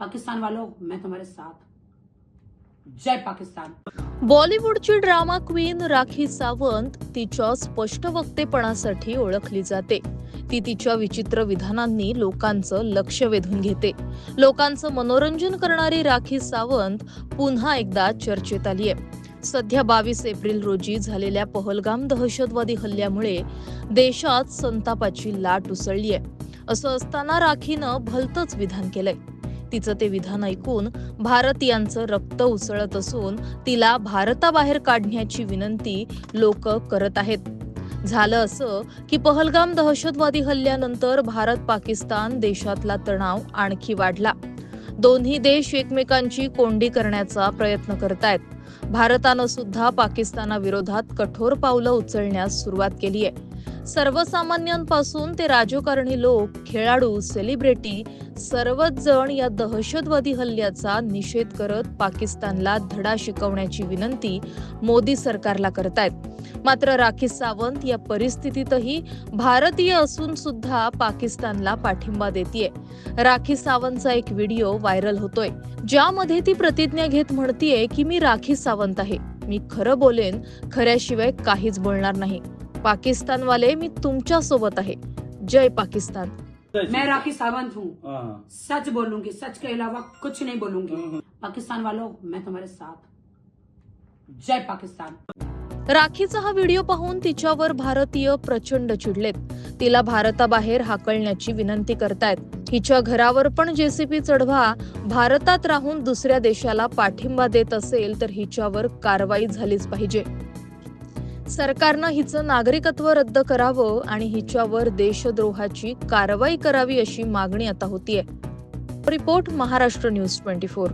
पाकिस्तान वालों मैं तुम्हारे साथ। जय पाकिस्तान। बॉलिवूडची ड्रामा क्वीन राखी सावंत तिच्या स्पष्ट वक्तेपणासाठी ओळखली जाते. ती तिच्या विचित्र विधानांनी लोकांचं लक्ष वेधून घेते. लोकांचं मनोरंजन करणारी राखी सावंत पुन्हा एकदा चर्चेत आली आहे. सध्या बावीस एप्रिल रोजी झालेल्या पहलगाम दहशतवादी हल्ल्यामुळे देशात संतापाची लाट उसळली आहे. असं असताना राखीनं भलतंच विधान केलंय. तिचं ते विधान ऐकून भारतीयांचं रक्त उसळत असून तिला भारताबाहेर काढण्याची विनंती लोक करत आहेत. झालं असं की पहलगाम दहशतवादी हल्ल्यानंतर भारत पाकिस्तान देशातला तणाव आणखी वाढला. दोन्ही देश एकमेकांची कोंडी करण्याचा प्रयत्न करतायत. भारतानं सुद्धा पाकिस्तानाविरोधात कठोर पावलं उचलण्यास सुरुवात केली आहे. सर्वसामान्यांपासून ते राजकारणी लोक खेळाडू सेलिब्रिटी सर्वच जण या दहशतवादी हल्ल्याचा निषेध करत पाकिस्तानला धडा शिकवण्याची विनंती मोदी सरकारला करतायत. मात्र राखी सावंत या परिस्थितीतही भारतीय असून सुद्धा पाकिस्तानला पाठिंबा देतीये. राखी सावंतचा एक व्हिडिओ व्हायरल होतोय. ज्यामध्ये ती प्रतिज्ञा घेत म्हणतीये की मी राखी सावंत आहे. मी खरं बोलेन खऱ्याशिवाय काहीच बोलणार नाही. पाकिस्तान वाले मी तुमच्यासोबत आहे. जय पाकिस्तान. मैं राखी सावंत हूँ। हाँ। सच बोलूंगी सच के अलावा कुछ नहीं बोलूंगी। पाकिस्तान वालों मैं तुम्हारे साथ जय पाकिस्तान। राखीचा हा व्हिडिओ पाहून तिच्यावर भारतीय प्रचंड चिडलेत. तिला भारताबाहेर हाकलण्याची विनंती करतायत. हिच्या घरावर पण जेसीपी चढवा भारतात राहून दुसऱ्या देशाला पाठिंबा देत असेल तर हिच्यावर कारवाई झालीच पाहिजे. सरकारनं हिचं नागरिकत्व रद्द करावं आणि हिच्यावर देशद्रोहाची कारवाई करावी अशी मागणी आता होतीये. Report Maharashtra news twenty four.